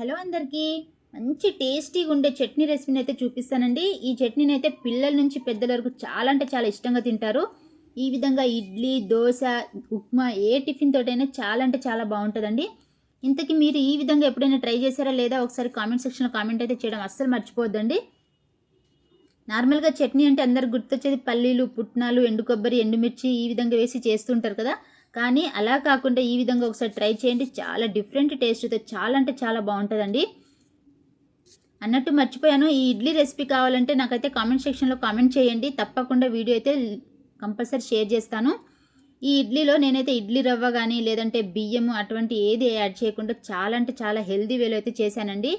Hello అందరికీ. మంచి టేస్టీగా ఉండే చట్నీ రెసిపీని అయితే చూపిస్తానండి. ఈ చట్నీని అయితే పిల్లల నుంచి పెద్దల వరకు చాలా అంటే చాలా ఇష్టంగా తింటారు. ఈ విధంగా ఇడ్లీ దోశ ఉప్మా ఏ టిఫిన్ తోటైనా చాలా అంటే చాలా బాగుంటుందండి. ఇంతకీ మీరు ఈ విధంగా ఎప్పుడైనా ట్రై చేశారా లేదా ఒకసారి కామెంట్ సెక్షన్లో కామెంట్ అయితే చేయడం అస్సలు మర్చిపోద్దండి నార్మల్గా చట్నీ అంటే అందరు గుర్తొచ్చేది పల్లీలు పుట్నాలు ఎండు కొబ్బరి ఎండుమిర్చి ఈ విధంగా వేసి చేస్తుంటారు కదా. కానీ అలా కాకుండా ఈ విధంగా ఒకసారి ట్రై చేయండి. చాలా డిఫరెంట్ టేస్ట్తో చాలా అంటే చాలా బాగుంటుందండి. అన్నట్టు మర్చిపోయాను. ఈ ఇడ్లీ రెసిపీ కావాలంటే నాకైతే కామెంట్ సెక్షన్లో కామెంట్ చేయండి. తప్పకుండా వీడియో అయితే కంపల్సరీ షేర్ చేస్తాను. ఈ ఇడ్లీలో నేనైతే ఇడ్లీ రవ్వ కానీ లేదంటే బియ్యము అటువంటి ఏది యాడ్ చేయకుండా చాలా అంటే చాలా హెల్దీ వేలో అయితే చేశానండి.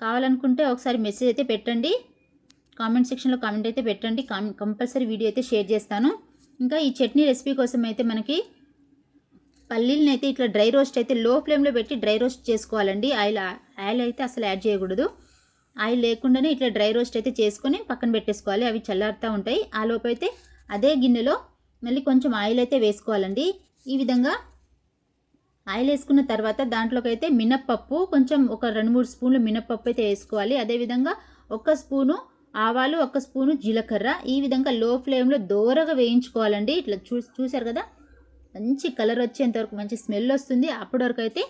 కావాలనుకుంటే ఒకసారి మెసేజ్ అయితే పెట్టండి. కామెంట్ సెక్షన్లో కామెంట్ అయితే పెట్టండి. కంపల్సరీ వీడియో అయితే షేర్ చేస్తాను. ఇంకా ఈ చట్నీ రెసిపీ కోసం అయితే మనకి పల్లీలను అయితే ఇట్లా డ్రై రోస్ట్ అయితే లో ఫ్లేమ్లో పెట్టి డ్రై రోస్ట్ చేసుకోవాలండి. ఆయిల్ ఆయిల్ అయితే అసలు యాడ్ చేయకూడదు. ఆయిల్ లేకుండానే ఇట్లా డ్రై రోస్ట్ అయితే చేసుకొని పక్కన పెట్టేసుకోవాలి. అవి చల్లారుతూ ఉంటాయి. ఆ లోపు అయితే అదే గిన్నెలో మళ్ళీ కొంచెం ఆయిల్ అయితే వేసుకోవాలండి. ఈ విధంగా ఆయిల్ వేసుకున్న తర్వాత దాంట్లోకి అయితే మినప్పప్పు కొంచెం ఒక రెండు మూడు స్పూన్లు మినప్పప్పు అయితే వేసుకోవాలి. అదేవిధంగా ఒక స్పూను ఆవాలు ఒక స్పూను జీలకర్ర. ఈ విధంగా లో ఫ్లేమ్లో దోరగా వేయించుకోవాలండి. ఇట్లా చూ చూసారు కదా? మంచి కలర్ వచ్చేంత వరకు మంచి స్మెల్ వస్తుంది. అప్పటి వరకు అయితే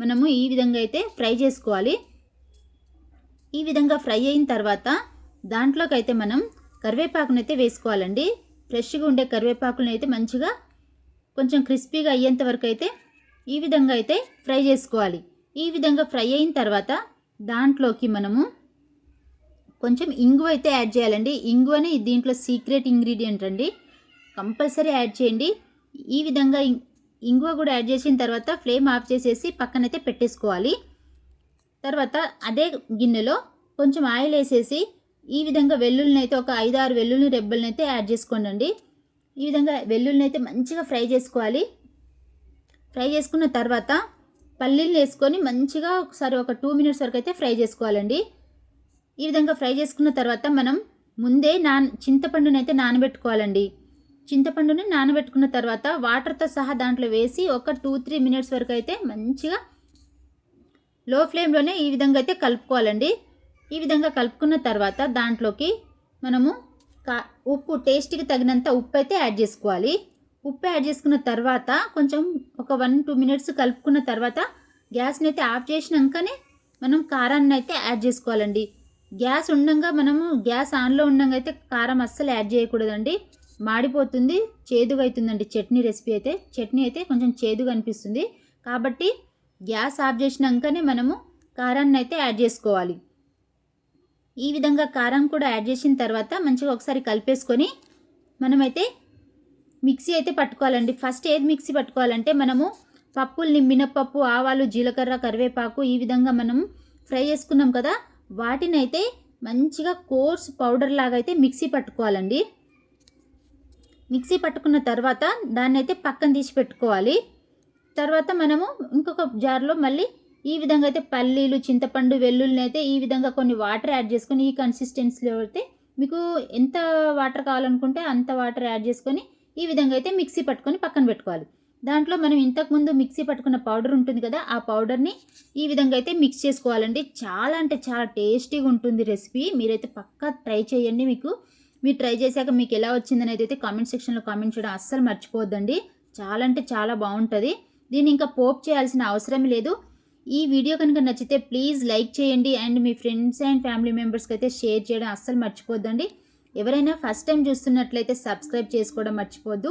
మనము ఈ విధంగా అయితే ఫ్రై చేసుకోవాలి. ఈ విధంగా ఫ్రై అయిన తర్వాత దాంట్లోకి అయితే మనం కరివేపాకునైతే అయితే వేసుకోవాలండి. ఫ్రెష్గా ఉండే కరివేపాకులను అయితే మంచిగా కొంచెం క్రిస్పీగా అయ్యేంత వరకు అయితే ఈ విధంగా అయితే ఫ్రై చేసుకోవాలి. ఈ విధంగా ఫ్రై అయిన తర్వాత దాంట్లోకి మనము కొంచెం ఇంగువ అయితే యాడ్ చేయాలండి. ఇంగువని దీంట్లో సీక్రెట్ ఇంగ్రీడియంట్ అండి. కంపల్సరీ యాడ్ చేయండి. ఈ విధంగా ఇంగువ కూడా యాడ్ చేసిన తర్వాత ఫ్లేమ్ ఆఫ్ చేసేసి పక్కనైతే పెట్టేసుకోవాలి. తర్వాత అదే గిన్నెలో కొంచెం ఆయిల్ వేసేసి ఈ విధంగా వెల్లుల్లిని అయితే ఒక ఐదు ఆరు వెల్లుల్లి రెబ్బల్ని అయితే యాడ్ చేసుకోండి ఈ విధంగా వెల్లుల్లిని అయితే మంచిగా ఫ్రై చేసుకోవాలి. ఫ్రై చేసుకున్న తర్వాత పల్లీలు వేసుకొని మంచిగా ఒకసారి ఒక టూ మినిట్స్ వరకు అయితే ఫ్రై చేసుకోవాలండి. ఈ విధంగా ఫ్రై చేసుకున్న తర్వాత మనం ముందే నాన్ చింతపండుని అయితే నానబెట్టుకోవాలండి. చింతపండుని నానబెట్టుకున్న తర్వాత వాటర్తో సహా దాంట్లో వేసి ఒక టూ త్రీ మినిట్స్ వరకు అయితే మంచిగా లో ఫ్లేమ్లోనే ఈ విధంగా అయితే కలుపుకోవాలండి. ఈ విధంగా కలుపుకున్న తర్వాత దాంట్లోకి మనము కా ఉప్పు టేస్ట్కి తగినంత ఉప్పు అయితే యాడ్ చేసుకోవాలి. ఉప్పు యాడ్ చేసుకున్న తర్వాత కొంచెం ఒక వన్ టూ మినిట్స్ కలుపుకున్న తర్వాత గ్యాస్ని అయితే ఆఫ్ చేసినాకనే మనం కారాన్ని అయితే యాడ్ చేసుకోవాలండి. గ్యాస్ ఉండంగా మనము గ్యాస్ ఆన్లో ఉండగా అయితే కారం అస్సలు యాడ్ చేయకూడదండి. మాడిపోతుంది చేదుగా అవుతుందండి చట్నీ రెసిపీ అయితే. చట్నీ అయితే కొంచెం చేదుగా అనిపిస్తుంది. కాబట్టి గ్యాస్ ఆఫ్ చేసినాకనే మనము కారాన్ని అయితే యాడ్ చేసుకోవాలి. ఈ విధంగా కారం కూడా యాడ్ చేసిన తర్వాత మంచిగా ఒకసారి కలిపేసుకొని మనమైతే మిక్సీ అయితే పట్టుకోవాలండి. ఫస్ట్ ఏది మిక్సీ పట్టుకోవాలంటే మనము పప్పుల్ని మినప్పప్పు ఆవాలు జీలకర్ర కరివేపాకు ఈ విధంగా మనం ఫ్రై చేసుకున్నాం కదా వాటినైతే మంచిగా కోర్స్ పౌడర్ లాగా అయితే మిక్సీ పట్టుకోవాలండి. మిక్సీ పట్టుకున్న తర్వాత దాన్ని అయితే పక్కన తీసి పెట్టుకోవాలి. తర్వాత మనము ఇంకొక జార్లో మళ్ళీ ఈ విధంగా అయితే పల్లీలు చింతపండు వెల్లుల్ని అయితే ఈ విధంగా కొన్ని వాటర్ యాడ్ చేసుకొని ఈ కన్సిస్టెన్సీలో అయితే మీకు ఎంత వాటర్ కావాలనుకుంటే అంత వాటర్ యాడ్ చేసుకొని ఈ విధంగా అయితే మిక్సీ పట్టుకొని పక్కన పెట్టుకోవాలి. దాంట్లో మనం ఇంతకుముందు మిక్సీ పట్టుకున్న పౌడర్ ఉంటుంది కదా ఆ పౌడర్ని ఈ విధంగా అయితే మిక్స్ చేసుకోవాలండి. చాలా అంటే చాలా టేస్టీగా ఉంటుంది రెసిపీ మీరైతే పక్కా ట్రై చేయండి మీకు. మీరు ట్రై చేశాక మీకు ఎలా వచ్చిందని అయితే కామెంట్ సెక్షన్లో కామెంట్ చేయడం అస్సలు మర్చిపోవద్దండి. చాలా అంటే చాలా బాగుంటుంది. దీన్ని ఇంకా పోప్ చేయాల్సిన అవసరం లేదు. ఈ వీడియో కనుక నచ్చితే ప్లీజ్ లైక్ చేయండి అండ్ మీ ఫ్రెండ్స్ అండ్ ఫ్యామిలీ మెంబర్స్కి అయితే షేర్ చేయడం అస్సలు మర్చిపోద్దండి. ఎవరైనా ఫస్ట్ టైం చూస్తున్నట్లయితే సబ్స్క్రైబ్ చేసుకోవడం మర్చిపోద్దు.